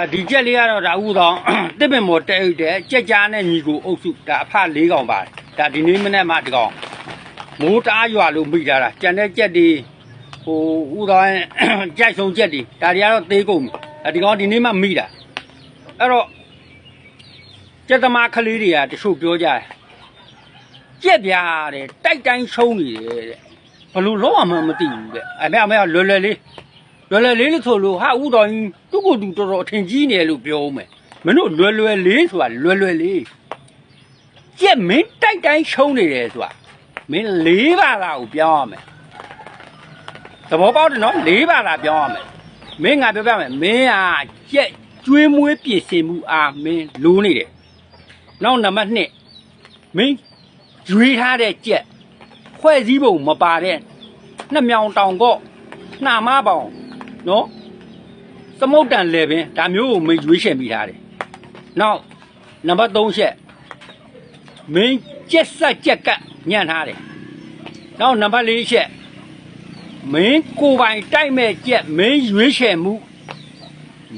အဒီကြက်လေးကတော့ဒါဥသောတစ်ပင်မော်တဲအိတ်တဲ့ကြက်ကြားနဲ့ညီကိုအုပ်စုဒါအဖ၄កောင်ပါတယ်ဒါဒီနေ့မနေ့မှဒီကောင်မိုးတားရွာလို့မိကြတာကြံတဲ့ကြက်တွေဟိုဥသောရဲ့ကြိုက်ဆုံးကြက်တွေဒါတွေကတော့သေးကုန်ပြီဒါဒီကောင်ဒီနေ့မှမိတာအဲ့တော့ကြက်သမားကလေးတွေကတချို့ပြောကြတယ်ကြက်ပြားတဲ့တိုက်တိုင်းရှုံးနေတယ်တဲ့ဘလို့လုံးဝမမသိဘူးတဲ့အမေအမေကလွယ်လွယ်လေး လွယ်လွယ်လေးလို့ဆိုလို့ဟာဥတော်ကြီးသူ့ကိုယ်သူတော်တော်အထင်ကြီးနေတယ်လို့ပြောဦးမယ်မင်းတို့လွယ်လွယ်လေးဆိုတာလွယ်လွယ်လေးကြက်မင်းတိုက်တိုင်းရှုံးနေတယ်ဆိုတာမင်းလေးပါးလာကိုပြောင်းရမယ်သဘောပေါက်တယ်နော်လေးပါးလာပြောင်းရမယ်မင်းငါပြောပြမယ်မင်းဟာကြက်ကျွေးမွေးပြင်ဆင်မှုအားမင်းလိုးနေတယ်နောက်နံပါတ်2မင်းကျွေးထားတဲ့ကြက်ဖွဲ့စည်းပုံမပါတဲ့နှစ်မြောင်တောင်ကော့နှာမပေါင် နော်သမုတ်တန်လေပင်ဒါမျိုးကိုမင်းရွေးချယ်မိထားတယ်နောက်နံပါတ်3ချက်မင်းကြက်ဆက်ကြက်ကပ်ညံ့ထားတယ်နောက်နံပါတ်4ချက်မင်းကိုယ်ပိုင်တိုက်မဲ့ကြက်မင်းရွေးချယ်မှု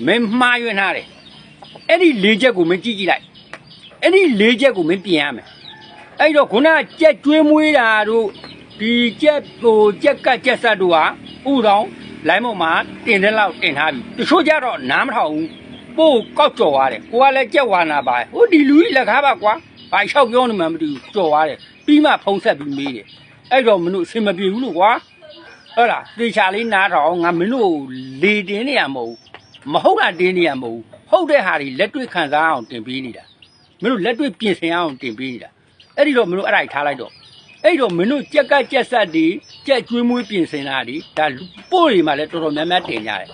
မင်းမှားယွင်းထားတယ်အဲ့ဒီ၄ချက်ကိုမင်းကြည့်ကြည့်လိုက်အဲ့ဒီ၄ချက်ကိုမင်းပြင်ရမယ်အဲ့တော့ခုနကကြက်ကျွေးမွေးတာတို့ဒီကြက်ဟိုကြက်ကပ်ကြက်ဆက်တို့ဟာဥတော် လိုင်းပေါ်မှာတင်တဲ့လောက်တင်ထားပြီတချို့ကြတော့နားမထောင်ဘူးပို့ကောက်ကြော်သွားတယ်ကိုကလည်းကြက်ဝါနာပါဟိုဒီလူကြီးလက်ကားပါကွာဘာလျှောက်ပြောနေမှမသိဘူးကြော်သွားတယ်ပြီးမှဖုံးဆက်ပြီးမေးတယ်အဲ့တော့မင်းတို့အဆင်မပြေဘူးလို့ကွာဟုတ်လားတေချာလေးနားထောင်ငါမင်းတို့လေတင်းနေရမဟုတ်ဘူးမဟုတ်တာတင်းနေရမဟုတ်ဘူးဟုတ်တဲ့ဟာတွေလက်တွေ့ခံစားအောင်တင်ပေးနေတာမင်းတို့လက်တွေ့ပြင်ဆင်အောင်တင်ပေးနေတာအဲ့ဒီတော့မင်းတို့အဲ့ဒါကြီးထားလိုက်တော့ အဲ့တော့မင်းတို့ကြက်ကကြက်ဆက်တွေကြက်ကျွေးမွေးပြင်ဆင်တာတွေဒါလူပို့တွေမှာလည်းတော်တော်များများတင်ကြတယ်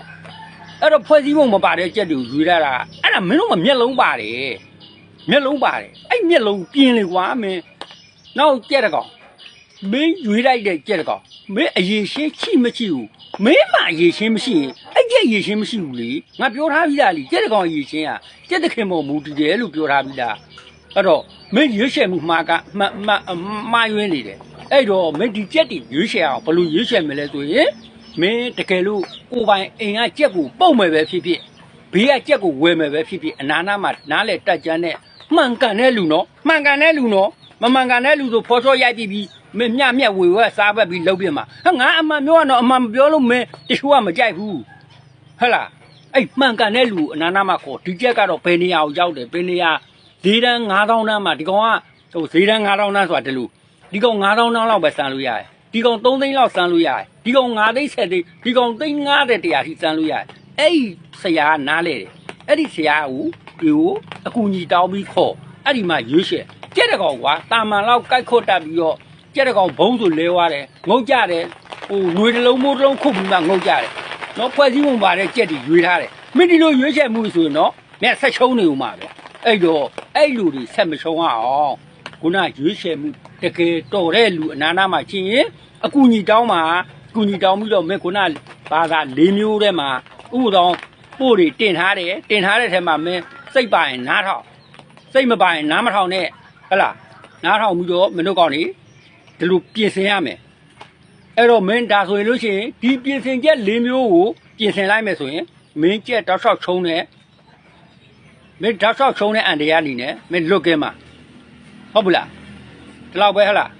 အဲ့တော့ဖွဲ့စည်းပုံမပါတဲ့ကြက်တွေကိုယူရတာအဲ့ဒါမင်းတို့ကမျက်လုံးပါတယ်မျက်လုံးပါတယ်အဲ့မျက်လုံးပြင်းလေကွာမင်းနောက်ကြက်တကောင်မင်းယူလိုက်တဲ့ကြက်တကောင်မင်းအရေးရှင်းချိမရှိဘူးမင်းမှအရေးရှင်းမရှိရင်အဲ့ကြက်အရေးရှင်းမရှိဘူးလေငါပြောထားပြီးသားလေကြက်တကောင်အရေးရှင်းอ่ะကြက်တခင်ပေါ်မူတည်တယ်လို့ပြောထားပြီးသား အဲ့တော့မင်းရွေးချယ်မှုမှားကမှတ်မှတ်မှားယွင်းနေတယ်အဲ့တော့မင်းဒီကြက်တွေရွေးချယ်အောင်ဘယ်လိုရွေးချယ်မလဲဆိုရင်မင်းတကယ်လို့ကိုယ်ပိုင်အိမ်ကကြက်ကိုပုတ်မယ်ပဲဖြစ်ဖြစ်ဘေးကကြက်ကိုဝယ်မယ်ပဲဖြစ်ဖြစ်အနာနာမှာနားလေတက်ကြမ်းနဲ့မှန်ကန်တဲ့လူနော်မှန်ကန်တဲ့လူနော်မမှန်ကန်တဲ့လူဆိုဖော်စောရိုက်ပြီးပြီးမင်းမြတ်မြတ်ဝေဝဲစားပတ်ပြီးလှုပ်ပြမှာဟာငါအမှန်ပြောရတော့အမှန်မပြောလို့မင်းတချို့ကမကြိုက်ဘူးဟဟလားအဲ့မှန်ကန်တဲ့လူအနာနာမှာခေါ်ဒီကြက်ကတော့ဘယ်နေရာကိုရောက်တယ်ဘယ်နေရာ ဈေးတန်း9000တန်းမှာဒီကောင်ကဟိုဈေးတန်း9000တန်းဆိုတာဒီလိုဒီကောင်9000တန်းလောက်ပဲစမ်းလို့ရတယ်ဒီကောင်3သိန်းလောက်စမ်းလို့ရတယ်ဒီကောင်9သိန်း10သိန်းဒီကောင်သိန်း90တရားထိစမ်းလို့ရတယ်အဲ့ဒီဆရာကနားလေတယ်အဲ့ဒီဆရာကိုဒီကိုအကူကြီးတောင်းပြီးခေါ်အဲ့ဒီမှာရွေးရှယ်ကြက်တကောင်ကွာတာမန်လောက်ကြိုက်ခွတ်တက်ပြီးတော့ကြက်တကောင်ဘုံဆိုလဲသွားတယ်ငုတ်ကြတယ်ဟိုငွေတစ်လုံးမိုးတစ်လုံးခုတ်ပြီးမှငုတ်ကြတယ်နော်ဖွဲ့စည်းပုံပါတဲ့ကြက်တွေရွေးထားတယ်မင်းဒီလိုရွေးချယ်မှုဆိုရင်တော့မြတ်ဆက်ချုံးနေဦးမှာပဲအဲ့တော့ အဲ့လူတွေဆက်မရှုံးအောင်ခုနရွေးချယ်မှုတကယ်တော်တဲ့လူအနာနာမှာချင်းရင်အကူညီတောင်းမှာအကူညီတောင်းပြီးတော့မင်းခုနဘာသာ၄မျိုးထဲမှာဥပဒေပို့တွေတင်ထားတယ်တင်ထားတဲ့ထဲမှာမင်းစိတ်ပါရင်နားထောင်စိတ်မပါရင်နားမထောင်နဲ့ဟတ်လားနားထောင်ပြီးတော့မင်းတို့ကောင်းနေဒီလိုပြင်ဆင်ရမယ်အဲ့တော့မင်းဒါဆိုရင်လို့ရှိရင်ဒီပြင်ဆင်ချက်၄မျိုးကိုပြင်ဆင်လိုက်မယ်ဆိုရင်မင်းကြက်တောက်လျှောက်ချုံးတဲ့ မင်းဓာတ်ဆောက်ချုံတဲ့အန်တရားအနေနဲ့မင်းလွတ်ကင်းမှာဟုတ်ဘူးလားဒီလောက်ပဲဟဟလား